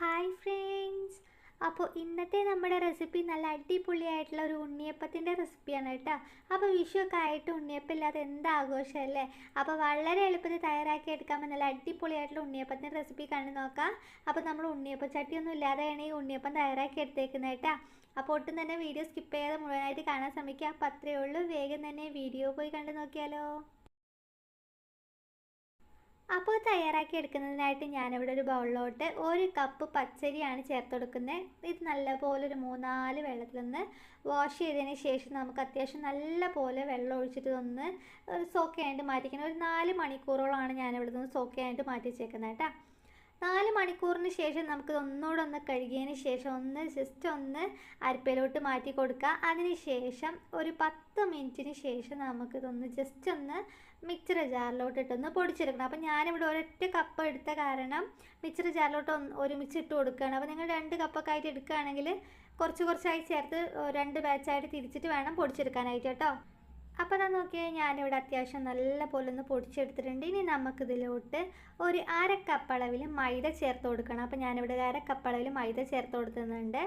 Hi friends അപ്പോൾ ഇന്നത്തെ നമ്മുടെ റെസിപ്പി നല്ല അടിപൊളിയായിട്ടുള്ള ഒരു ഉണ്ണിയപ്പത്തിന്റെ റെസിപ്പിയാണ് കേട്ടോ. അപ്പോൾ വിഷുവൊക്കെ ആയിട്ട് ഉണ്ണിയപ്പം ഇല്ലാതെ എന്ത് അല്ലേ? അപ്പോൾ വളരെ എളുപ്പത്തിൽ തയ്യാറാക്കി എടുക്കാൻ നല്ല അടിപൊളിയായിട്ടുള്ള ഉണ്ണിയപ്പത്തിന്റെ റെസിപ്പി കണ്ടു നോക്കാം. അപ്പോൾ നമ്മൾ ഉണ്ണിയപ്പം ചട്ടിയൊന്നും ഇല്ലാതെയാണ് ഈ ഉണ്ണിയപ്പം തയ്യാറാക്കി എടുത്തേക്കുന്നത് കേട്ടോ. അപ്പോൾ ഒട്ടും തന്നെ വീഡിയോ സ്കിപ്പ് ചെയ്യാതെ മുഴുവനായിട്ട് കാണാൻ ശ്രമിക്കുക അപ്പോൾ അത്രയേ ഉള്ളൂ. വേഗം തന്നെ വീഡിയോ പോയി കണ്ടു നോക്കിയാലോ. അപ്പോൾ തയ്യാറാക്കി എടുക്കുന്നതിനായിട്ട് ഞാനിവിടെ ഒരു ബൗളിലോട്ട് ഒരു കപ്പ് പച്ചരിയാണ് ചേർത്ത് കൊടുക്കുന്നത്. ഇത് നല്ലപോലെ ഒരു മൂന്നാൽ വെള്ളത്തിലൊന്ന് വാഷ് ചെയ്തതിന് ശേഷം നമുക്ക് അത്യാവശ്യം നല്ലപോലെ വെള്ളം ഒഴിച്ചിട്ട് ഒന്ന് സോക്ക് ചെയ്യാനായിട്ട് മാറ്റിക്കണം ഒരു നാല് മണിക്കൂറോളമാണ് ഞാനിവിടെ നിന്ന് സോക്ക് ചെയ്യാനായിട്ട് മാറ്റി വെച്ചേക്കുന്നത് കേട്ടോ. നാല് മണിക്കൂറിന് ശേഷം നമുക്ക് ഒന്നുകൂടെ ഒന്ന് കഴുകിയതിന് ശേഷം ഒന്ന് ജസ്റ്റ് ഒന്ന് അരിപ്പയിലോട്ട് മാറ്റി കൊടുക്കുക. അതിന് ശേഷം ഒരു പത്ത് മിനിറ്റിന് ശേഷം നമുക്കിതൊന്ന് ജസ്റ്റ് ഒന്ന് മിക്സർ ജാറിലോട്ട് ഇട്ടൊന്ന് പൊടിച്ചെടുക്കണം. അപ്പോൾ ഞാനിവിടെ ഒരൊറ്റ കപ്പ് എടുത്ത കാരണം മിക്സർ ജാറിലോട്ട് ഒരുമിച്ച് ഇട്ട് കൊടുക്കുകയാണ്. അപ്പോൾ നിങ്ങൾ രണ്ട് കപ്പൊക്കെ ആയിട്ട് എടുക്കുകയാണെങ്കിൽ കുറച്ച് കുറച്ചായി ചേർത്ത് രണ്ട് ബാച്ചായിട്ട് തിരിച്ചിട്ട് വേണം പൊടിച്ചെടുക്കാനായിട്ട് കേട്ടോ. അപ്പോൾ അത് നോക്കിയാൽ ഞാനിവിടെ അത്യാവശ്യം നല്ല പോലെ ഒന്ന് പൊടിച്ചെടുത്തിട്ടുണ്ട്. ഇനി നമുക്കിതിലോട്ട് ഒരു അര കപ്പ് അളവിൽ മൈദ ചേർത്ത് കൊടുക്കണം. അപ്പോൾ ഞാനിവിടെ ഒരു അര മൈദ ചേർത്ത് കൊടുക്കുന്നുണ്ട്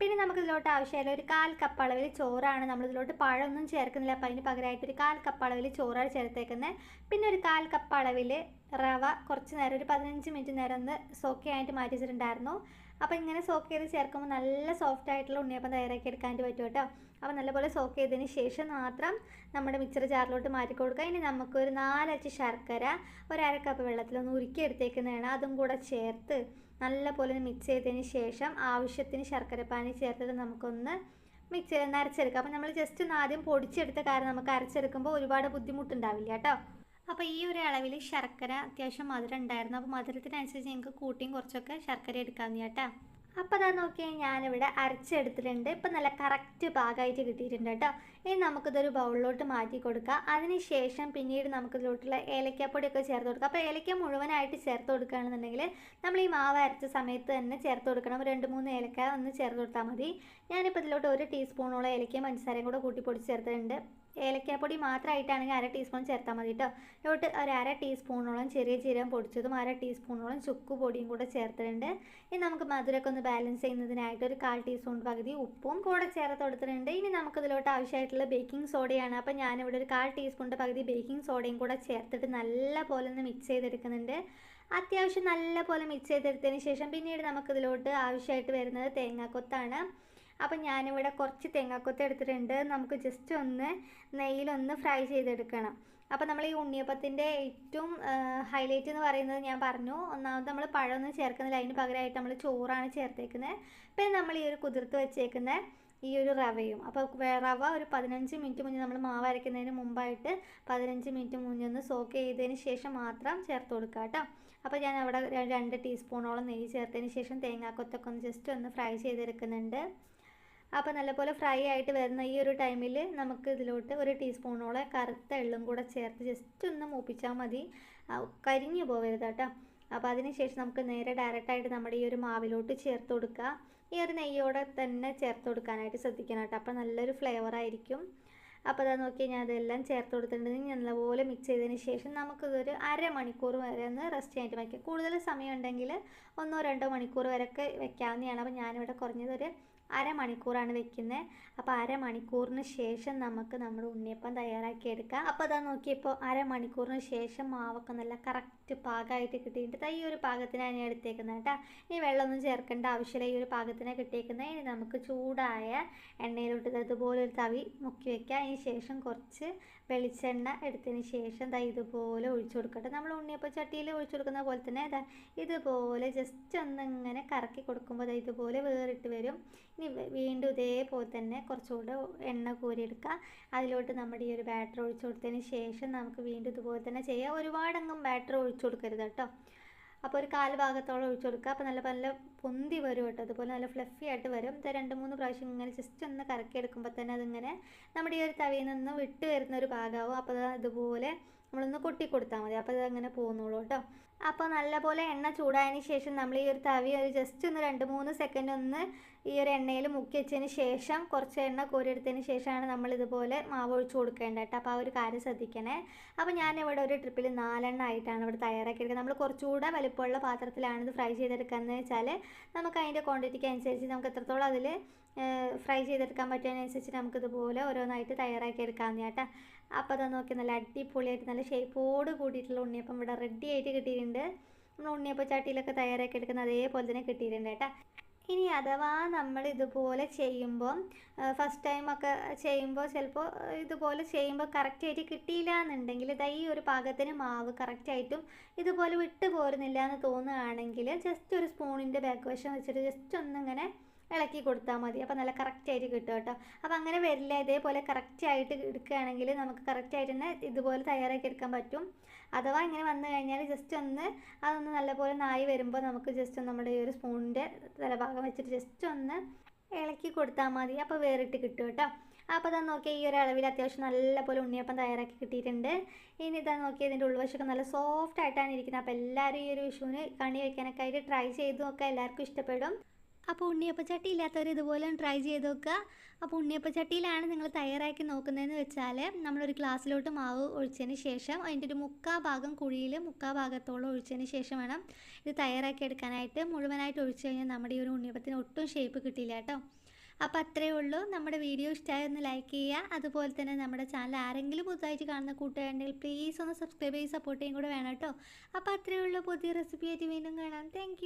പിന്നെ നമുക്കിതിലോട്ട് ആവശ്യമായ ഒരു കാൽ കപ്പളവിൽ ചോറാണ്. നമ്മളിതിലോട്ട് പഴമൊന്നും ചേർക്കുന്നില്ല. അപ്പോൾ അതിന് പകരമായിട്ട് ഒരു കാൽ കപ്പളവിൽ ചോറാണ് ചേർത്തേക്കുന്നത്. പിന്നെ ഒരു കാൽ കപ്പ് അളവിൽ റവ കുറച്ച് നേരം ഒരു പതിനഞ്ച് മിനിറ്റ് നേരം ഒന്ന് സോക്ക് ചെയ്യാനായിട്ട് മാറ്റി വെച്ചിട്ടുണ്ടായിരുന്നു. അപ്പോൾ ഇങ്ങനെ സോക്ക് ചെയ്ത് ചേർക്കുമ്പോൾ നല്ല സോഫ്റ്റ് ആയിട്ടുള്ള ഉണ്ണിയപ്പം തയ്യാറാക്കി എടുക്കാനായിട്ട് പറ്റും കേട്ടോ. അപ്പോൾ നല്ലപോലെ സോക്ക് ചെയ്തതിന് ശേഷം മാത്രം നമ്മുടെ മിക്സർ ജാറിലോട്ട് മാറ്റി കൊടുക്കുക. ഇനി നമുക്കൊരു നാലച്ച് ശർക്കര ഒരു അര കപ്പ് വെള്ളത്തിലൊന്ന് ഉരുക്കി എടുത്തേക്കുന്നതാണ്. അതും കൂടെ ചേർത്ത് നല്ലപോലെ മിക്സ് ചെയ്തതിന് ശേഷം ആവശ്യത്തിന് ശർക്കര പാനി ചേർത്തിട്ട് നമുക്കൊന്ന് മിക്സ് ചെയ്ത് അരച്ചെടുക്കാം. അപ്പോൾ നമ്മൾ ജസ്റ്റ് ഒന്ന് ആദ്യം പൊടിച്ചെടുത്ത കാരണം നമുക്ക് അരച്ചെടുക്കുമ്പോൾ ഒരുപാട് ബുദ്ധിമുട്ടുണ്ടാവില്ല കേട്ടോ. അപ്പോൾ ഈ ഒരു അളവിൽ ശർക്കര അത്യാവശ്യം മധുരം ഉണ്ടായിരുന്നു. അപ്പോൾ മധുരത്തിനനുസരിച്ച് ഞങ്ങൾക്ക് കൂട്ടിയും കുറച്ചൊക്കെ ശർക്കര എടുക്കാമെന്ന് കേട്ടോ. അപ്പോൾ അതാ നോക്കിയാൽ ഞാനിവിടെ അരച്ചെടുത്തിട്ടുണ്ട്. ഇപ്പം നല്ല കറക്റ്റ് ഭാഗമായിട്ട് കിട്ടിയിട്ടുണ്ട് കേട്ടോ. ഇനി നമുക്കിതൊരു ബൗളിലോട്ട് മാറ്റി കൊടുക്കാം. അതിന് ശേഷം പിന്നീട് നമുക്കിതിലോട്ടുള്ള ഏലക്കാപ്പൊടിയൊക്കെ ചേർത്ത് കൊടുക്കാം. അപ്പോൾ ഏലക്ക മുഴുവനായിട്ട് ചേർത്ത് കൊടുക്കുകയാണെന്നുണ്ടെങ്കിൽ നമ്മൾ ഈ മാവ് അരച്ച സമയത്ത് തന്നെ ചേർത്ത് കൊടുക്കണം. രണ്ട് മൂന്ന് ഏലക്ക ഒന്ന് ചേർത്ത് കൊടുത്താൽ മതി. ഞാനിപ്പോൾ ഇതിലോട്ട് ഒരു ടീസ്പൂണോളം ഏലക്കയും പഞ്ചസാരയും കൂടെ കൂട്ടി പൊടിച്ച് ചേർത്തിട്ടുണ്ട്. ഏലക്കാപ്പൊടി മാത്രമായിട്ടാണെങ്കിൽ അര ടീസ്പൂൺ ചേർത്താൽ മതി കേട്ടോ ഇതിലോട്ട് ഒരു അര ടീസ്പൂണോളം ചെറിയ ജീരകം പൊടിച്ചതും അര ടീസ്പൂണോളം ചുക്ക് പൊടിയും കൂടെ ചേർത്തിട്ടുണ്ട്. ഇനി നമുക്ക് മധുരമൊക്കെ ഒന്ന് ബാലൻസ് ചെയ്യുന്നതിനായിട്ട് ഒരു കാൽ ടീസ്പൂൺ പകുതി ഉപ്പും കൂടെ ചേർത്ത് കൊടുത്തിട്ടുണ്ട്. ഇനി നമുക്കിതിലോട്ട് ആവശ്യമായിട്ടുള്ള ബേക്കിംഗ് സോഡയാണ് അപ്പോൾ ഞാനിവിടെ ഒരു കാൽ ടീസ്പൂണിന്റെ പകുതി ബേക്കിംഗ് സോഡയും കൂടെ ചേർത്തിട്ട് നല്ല പോലെ ഒന്ന് മിക്സ് ചെയ്തെടുക്കുന്നുണ്ട്. അത്യാവശ്യം നല്ല പോലെ മിക്സ് ചെയ്തെടുത്തതിന് ശേഷം പിന്നീട് നമുക്കിതിലോട്ട് ആവശ്യമായിട്ട് വരുന്നത് തേങ്ങാക്കൊത്താണ്. അപ്പം ഞാനിവിടെ കുറച്ച് തേങ്ങാക്കൊത്ത് എടുത്തിട്ടുണ്ട്. നമുക്ക് ജസ്റ്റ് ഒന്ന് നെയ്യിലൊന്ന് ഫ്രൈ ചെയ്തെടുക്കണം. അപ്പോൾ നമ്മൾ ഈ ഉണ്ണിയപ്പത്തിന്റെ ഏറ്റവും ഹൈലൈറ്റ് എന്ന് പറയുന്നത് ഞാൻ പറഞ്ഞു. ഒന്നാമത് നമ്മൾ പഴമൊന്നും ചേർക്കുന്നില്ല. അതിന് പകരമായിട്ട് നമ്മൾ ചോറാണ് ചേർത്തേക്കുന്നത്. പിന്നെ നമ്മൾ ഈ ഒരു കുതിർത്ത് വെച്ചേക്കുന്ന ഈ ഒരു റവയും. അപ്പോൾ റവ ഒരു പതിനഞ്ച് മിനിറ്റ് മുന്നേ നമ്മൾ മാവ് അരയ്ക്കുന്നതിന് മുമ്പായിട്ട് പതിനഞ്ച് മിനിറ്റ് മുന്നേ ഒന്ന് സോക്ക് ചെയ്തതിന് ശേഷം മാത്രം ചേർത്ത് കൊടുക്കുക കേട്ടോ. അപ്പോൾ ഞാൻ അവിടെ രണ്ട് ടീസ്പൂണോളം നെയ്യ് ചേർത്തതിന് ശേഷം തേങ്ങാക്കൊത്തൊക്കെ ഒന്ന് ജസ്റ്റ് ഒന്ന് ഫ്രൈ ചെയ്തെടുക്കുന്നുണ്ട്. അപ്പോൾ നല്ലപോലെ ഫ്രൈ ആയിട്ട് വരുന്ന ഈ ഒരു ടൈമിൽ നമുക്ക് ഇതിലോട്ട് ഒരു ടീസ്പൂണോളം കറുത്ത എള്ളും കൂടെ ചേർത്ത് ജസ്റ്റ് ഒന്ന് മൂപ്പിച്ചാൽ മതി. കരിഞ്ഞു പോകരുത് കേട്ടോ. അപ്പോൾ അതിന് ശേഷം നമുക്ക് നേരെ ഡയറക്റ്റായിട്ട് നമ്മുടെ ഈ ഒരു മാവിലോട്ട് ചേർത്ത് കൊടുക്കുക ഈ ഒരു നെയ്യോടെ തന്നെ ചേർത്ത് കൊടുക്കാനായിട്ട് ശ്രദ്ധിക്കണം കേട്ടോ. അപ്പോൾ നല്ലൊരു ഫ്ലേവർ ആയിരിക്കും. അപ്പോൾ അതാ നോക്കി ഞാൻ അതെല്ലാം ചേർത്ത് കൊടുത്തിട്ടുണ്ടെങ്കിൽ നല്ലപോലെ മിക്സ് ചെയ്തതിന് ശേഷം നമുക്കിതൊരു അരമണിക്കൂർ വരെ ഒന്ന് റെസ്റ്റ് ചെയ്യാനായിട്ട് വയ്ക്കാം. കൂടുതൽ സമയം ഉണ്ടെങ്കിൽ ഒന്നോ രണ്ടോ മണിക്കൂർ വരെയൊക്കെ വെക്കാവുന്നതാണ് അപ്പോൾ ഞാനിവിടെ കുറഞ്ഞതൊരു അരമണിക്കൂറാണ് വെക്കുന്നത് അപ്പോൾ അരമണിക്കൂറിന് ശേഷം നമുക്ക് നമ്മുടെ ഉണ്ണിയപ്പം തയ്യാറാക്കി എടുക്കാം അപ്പോൾ അതാ നോക്കിയപ്പോൾ അരമണിക്കൂറിന് ശേഷം മാവൊക്കെ നല്ല കറക്റ്റ് പാകമായിട്ട് കിട്ടിയിട്ട് ഈ ഒരു പാകത്തിനാണ് ഞാൻ എടുത്തേക്കുന്നത് കേട്ടോ. ഇനി വെള്ളമൊന്നും ചേർക്കേണ്ട ആവശ്യമില്ല. ഈ ഒരു പാകത്തിനെ കിട്ടിയേക്കുന്നത് ഇനി നമുക്ക് ചൂടായ എണ്ണയിലോട്ട് ഇതുപോലെ ഒരു തവി മുക്കി വെക്കാം. അതിന് ശേഷം കുറച്ച് വെളിച്ചെണ്ണ എടുത്തതിന് ശേഷം ദാ ഇതുപോലെ ഒഴിച്ചു കൊടുക്കട്ടെ. നമ്മൾ ഉണ്ണിയപ്പം ചട്ടിയിൽ ഒഴിച്ചു കൊടുക്കുന്ന പോലെ തന്നെ ഇതാ ഇതുപോലെ ജസ്റ്റ് ഒന്ന് ഇങ്ങനെ കറക്കി കൊടുക്കുമ്പോൾ ഇതുപോലെ വേറിട്ട് വരും. ഇനി വീണ്ടും ഇതേപോലെ തന്നെ കുറച്ചുകൂടെ എണ്ണ കോരിയെടുക്കുക. അതിലോട്ട് നമ്മുടെ ഈ ഒരു ബാറ്റർ ഒഴിച്ചു കൊടുത്തതിന് ശേഷം നമുക്ക് വീണ്ടും ഇതുപോലെ തന്നെ ചെയ്യാം. ഒരുപാടങ്ങും ബാറ്റർ ഒഴിച്ചു കൊടുക്കരുത് കേട്ടോ. അപ്പോൾ ഒരു കാൽ ഭാഗത്തോളം ഒഴിച്ചു കൊടുക്കുക. അപ്പോൾ നല്ല നല്ല പൊന്തി വരും കേട്ടോ. അതുപോലെ നല്ല ഫ്ലഫി ആയിട്ട് വരും. ഇത് രണ്ട് മൂന്ന് പ്രാവശ്യം ഇങ്ങനെ ജസ്റ്റ് ഒന്ന് കറക്കി എടുക്കുമ്പോൾ തന്നെ അതിങ്ങനെ നമ്മുടെ ഈ ഒരു തവിയിൽ നിന്ന് വിട്ട് വരുന്ന ഒരു ഭാഗമാവും. അപ്പോൾ അതുപോലെ നമ്മളൊന്ന് കൊട്ടി കൊടുത്താൽ മതി. അപ്പോൾ അതങ്ങനെ പോകുന്നുള്ളൂ കേട്ടോ. അപ്പോൾ നല്ലപോലെ എണ്ണ ചൂടായതിന് ശേഷം നമ്മൾ ഈ ഒരു തവി ഒരു ജസ്റ്റ് ഒന്ന് രണ്ട് മൂന്ന് സെക്കൻഡ് ഒന്ന് ഈ ഒരു എണ്ണയിൽ മുക്കി വെച്ചതിന് ശേഷം കുറച്ച് എണ്ണ കോരിയെടുത്തതിന് ശേഷമാണ് നമ്മൾ ഇതുപോലെ മാവ് ഒഴിച്ച് കൊടുക്കേണ്ടത് കേട്ടോ. അപ്പോൾ ആ ഒരു കാര്യം ശ്രദ്ധിക്കണേ. അപ്പോൾ ഞാൻ ഇവിടെ ഒരു ട്രിപ്പിൽ നാലെണ്ണ ആയിട്ടാണ് ഇവിടെ തയ്യാറാക്കിയെടുക്കുന്നത് നമ്മൾ കുറച്ചുകൂടെ വലിപ്പമുള്ള പാത്രത്തിലാണ് ഇത് ഫ്രൈ ചെയ്തെടുക്കുന്നത് വെച്ചാൽ നമുക്ക് അതിന്റെ ക്വാണ്ടിറ്റിക്ക് അനുസരിച്ച് നമുക്ക് എത്രത്തോളം അതിൽ ഫ്രൈ ചെയ്തെടുക്കാൻ പറ്റുന്നതിനനുസരിച്ച് നമുക്കിതുപോലെ ഓരോന്നായിട്ട് തയ്യാറാക്കി എടുക്കാവുന്ന കേട്ടോ. അപ്പോൾ അത് നോക്കി നല്ല അടിപൊളിയായിട്ട് നല്ല ഷേപ്പോട് കൂടിയിട്ടുള്ള ഉണ്ണിയപ്പം ഇവിടെ റെഡി ആയിട്ട് കിട്ടിയിട്ടുണ്ട്. നമ്മൾ ഉണ്ണിയപ്പം ചട്ടിയിലൊക്കെ തയ്യാറാക്കി എടുക്കുന്ന അതേപോലെ തന്നെ കിട്ടിയിട്ടുണ്ട് കേട്ടോ. ഇനി അഥവാ നമ്മൾ ഇതുപോലെ ചെയ്യുമ്പോൾ ഫസ്റ്റ് ടൈമൊക്കെ ചെയ്യുമ്പോൾ ചിലപ്പോൾ ഇതുപോലെ ചെയ്യുമ്പോൾ കറക്റ്റായിട്ട് കിട്ടിയില്ല എന്നുണ്ടെങ്കിൽ ഇതാ ഈ ഒരു പാകത്തിന് മാവ് കറക്റ്റായിട്ടും ഇതുപോലെ വിട്ടു പോരുന്നില്ല എന്ന് തോന്നുകയാണെങ്കിൽ ജസ്റ്റ് ഒരു സ്പൂണിന്റെ ബാക്ക് വശം വെച്ചിട്ട് ജസ്റ്റ് ഒന്നിങ്ങനെ ഇളക്കി കൊടുത്താൽ മതി. അപ്പോൾ നല്ല കറക്റ്റായിട്ട് കിട്ടും കേട്ടോ. അപ്പോൾ അങ്ങനെ വരില്ല. ഇതേപോലെ കറക്റ്റായിട്ട് എടുക്കുകയാണെങ്കിൽ നമുക്ക് കറക്റ്റായിട്ട് തന്നെ ഇതുപോലെ തയ്യാറാക്കി എടുക്കാൻ പറ്റും. അഥവാ ഇങ്ങനെ വന്നു കഴിഞ്ഞാൽ ജസ്റ്റ് ഒന്ന് അതൊന്ന് നല്ലപോലെ നായി വരുമ്പോൾ നമുക്ക് ജസ്റ്റ് നമ്മുടെ ഈ ഒരു സ്പൂണിന്റെ തലഭാഗം വെച്ചിട്ട് ജസ്റ്റ് ഒന്ന് ഇളക്കി കൊടുത്താൽ മതി. അപ്പോൾ വേറിട്ട് കിട്ടും കേട്ടോ. അപ്പോൾ ഇതാ നോക്കിയാൽ ഈ ഒരു അളവിൽ അത്യാവശ്യം നല്ലപോലെ ഉണ്ണിയപ്പം തയ്യാറാക്കി കിട്ടിയിട്ടുണ്ട്. ഇനി ഇതാ നോക്കിയാൽ ഇതിന്റെ ഉൾവശമൊക്കെ നല്ല സോഫ്റ്റ് ആയിട്ടാണ് ഇരിക്കുന്നത്. അപ്പോൾ എല്ലാവരും ഈ ഒരു വിഷുവിന് കണി വയ്ക്കാനൊക്കെ ആയിട്ട് ട്രൈ ചെയ്തു നോക്കുക. എല്ലാവർക്കും ഇഷ്ടപ്പെടും. അപ്പോൾ ഉണ്ണിയപ്പച്ചട്ടി ഇല്ലാത്തവർ ഇതുപോലെ ട്രൈ ചെയ്ത് നോക്കുക. അപ്പോൾ ഉണ്ണിയപ്പച്ചട്ടിയിലാണ് നിങ്ങൾ തയ്യാറാക്കി നോക്കുന്നതെന്ന് വെച്ചാൽ നമ്മളൊരു ഗ്ലാസ്സിലോട്ട് മാവ് ഒഴിച്ചതിന് ശേഷം അതിന്റെ ഒരു മുക്കാ ഭാഗം കുഴിയിൽ മുക്കാ ഭാഗത്തോളം ഒഴിച്ചതിന് ശേഷം വേണം ഇത് തയ്യാറാക്കി എടുക്കാനായിട്ട്. മുഴുവനായിട്ട് ഒഴിച്ചു കഴിഞ്ഞാൽ നമ്മുടെ ഈ ഒരു ഉണ്ണിയപ്പത്തിന് ഒട്ടും ഷേപ്പ് കിട്ടിയില്ല കേട്ടോ. അപ്പോൾ അത്രയേ ഉള്ളൂ. നമ്മുടെ വീഡിയോ ഇഷ്ടമായി ഒന്ന് ലൈക്ക് ചെയ്യുക. അതുപോലെ തന്നെ നമ്മുടെ ചാനൽ ആരെങ്കിലും പുതുതായിട്ട് കാണുന്ന കൂട്ടുകാരുണ്ടെങ്കിൽ പ്ലീസ് ഒന്ന് സബ്സ്ക്രൈബ് ചെയ്ത് സപ്പോർട്ട് ചെയ്യും കൂടെ വേണം കേട്ടോ. അപ്പോൾ അത്രയേ ഉള്ളൂ. പുതിയ റെസിപ്പി ആയിട്ട് വീണ്ടും കാണാം. താങ്ക്